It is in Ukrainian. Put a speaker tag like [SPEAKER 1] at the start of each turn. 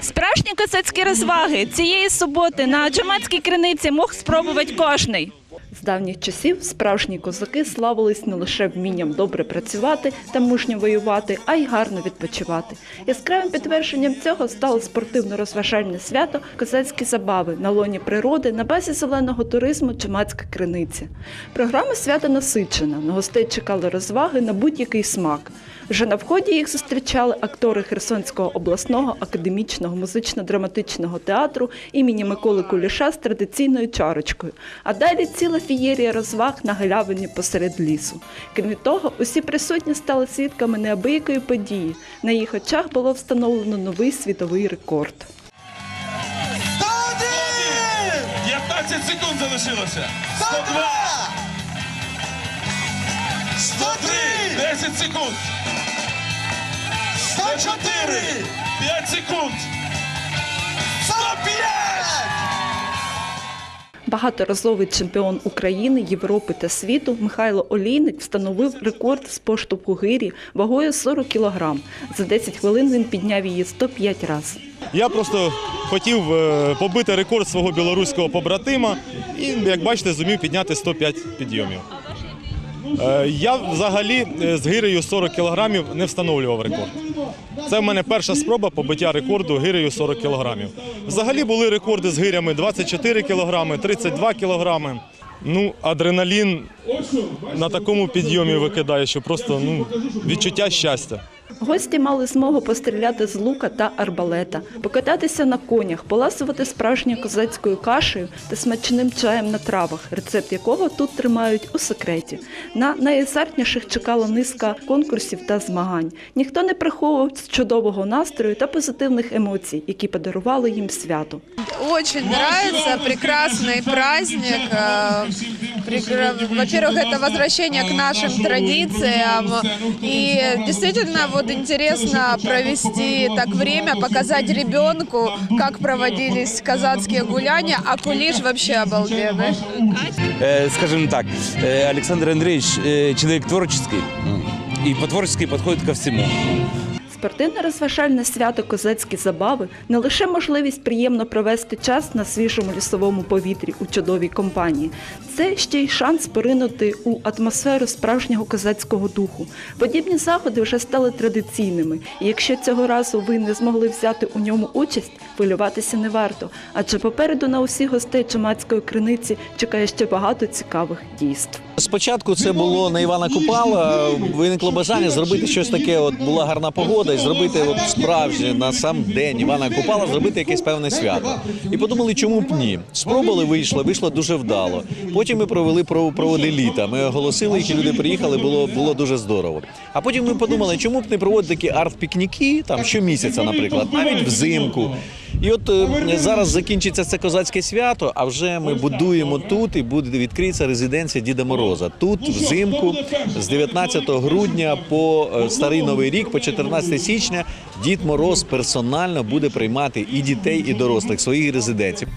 [SPEAKER 1] Справжні козацькі розваги цієї суботи на Чумацькій криниці мог спробувати кожний. З давніх часів справжні козаки славились не лише вмінням добре працювати та мужньо воювати, а й гарно відпочивати. Яскравим підтвердженням цього стало спортивно-розважальне свято Козацькі забави на лоні природи на базі зеленого туризму Чумацька криниця. Програма свята насичена. На гостей чекали розваги на будь-який смак. Вже на вході їх зустрічали актори Херсонського обласного академічного музично-драматичного театру імені Миколи Куліша з традиційною чарочкою. А далі ціла фієрія розваг на галявині посеред лісу. Крім того, усі присутні стали свідками неабиякої події. На їх очах було встановлено новий світовий рекорд.
[SPEAKER 2] 15 секунд залишилося.
[SPEAKER 3] 102!
[SPEAKER 2] 103! 10 секунд!
[SPEAKER 3] 104!
[SPEAKER 1] Багаторазовий чемпіон України, Європи та світу Михайло Олійник встановив рекорд з поштовху гирі вагою 40 кілограм. За 10 хвилин він підняв її 105 разів.
[SPEAKER 4] Я просто хотів е, побити рекорд свого білоруського побратима і, як бачите, зумів підняти 105 підйомів. Е, Я взагалі е, з гирею 40 кілограмів не встановлював рекорд. Це в мене перша спроба побиття рекорду гирею 40 кілограмів. Взагалі були рекорди з гирями 24 кілограми, 32 кілограми. Ну, адреналін на такому підйомі викидає, що просто ну, відчуття щастя.
[SPEAKER 1] Гості мали змогу постріляти з лука та арбалета, покататися на конях, поласувати справжньою козацькою кашею та смачним чаєм на травах, рецепт якого тут тримають у секреті. На найазартніших чекала низка конкурсів та змагань. Ніхто не приховував чудового настрою та позитивних емоцій, які подарували їм свято.
[SPEAKER 5] Очень нравится, прекрасный праздник. Э, прекра- Во-первых, это возвращение к нашим традициям. И действительно вот интересно провести так время, показать ребенку, как проводились казацкие гуляния, а кулиш вообще обалденный.
[SPEAKER 6] Э, скажем так, э, Александр Андреевич э, человек творческий и по-творчески подходит ко всему.
[SPEAKER 1] Спортивно-розважальне свято Козацькі забави не лише можливість приємно провести час на свіжому лісовому повітрі у чудовій компанії, це ще й шанс поринути у атмосферу справжнього козацького духу. Подібні заходи вже стали традиційними, і якщо цього разу ви не змогли взяти у ньому участь, хвилюватися не варто, адже попереду на усіх гостей Чумацької криниці чекає ще багато цікавих дійств.
[SPEAKER 7] Спочатку це було на Івана Купала. Виникло бажання зробити щось таке. От була гарна погода, і зробити от справжнє на сам день Івана Купала, зробити якесь певне свято. І подумали, чому б ні? Спробували, вийшло, вийшло дуже вдало. Потім ми провели про- проводи літа. Ми оголосили їх, і люди приїхали. Було було дуже здорово. А потім ми подумали, чому б не проводити такі арт-пікніки там щомісяця, наприклад, навіть взимку. І от е, зараз закінчиться це козацьке свято, а вже ми будуємо тут і буде відкриється резиденція Діда Мороза. Тут взимку з 19 грудня по е, старий новий рік, по 14 січня, Дід Мороз персонально буде приймати і дітей, і дорослих своїх своїй резиденції.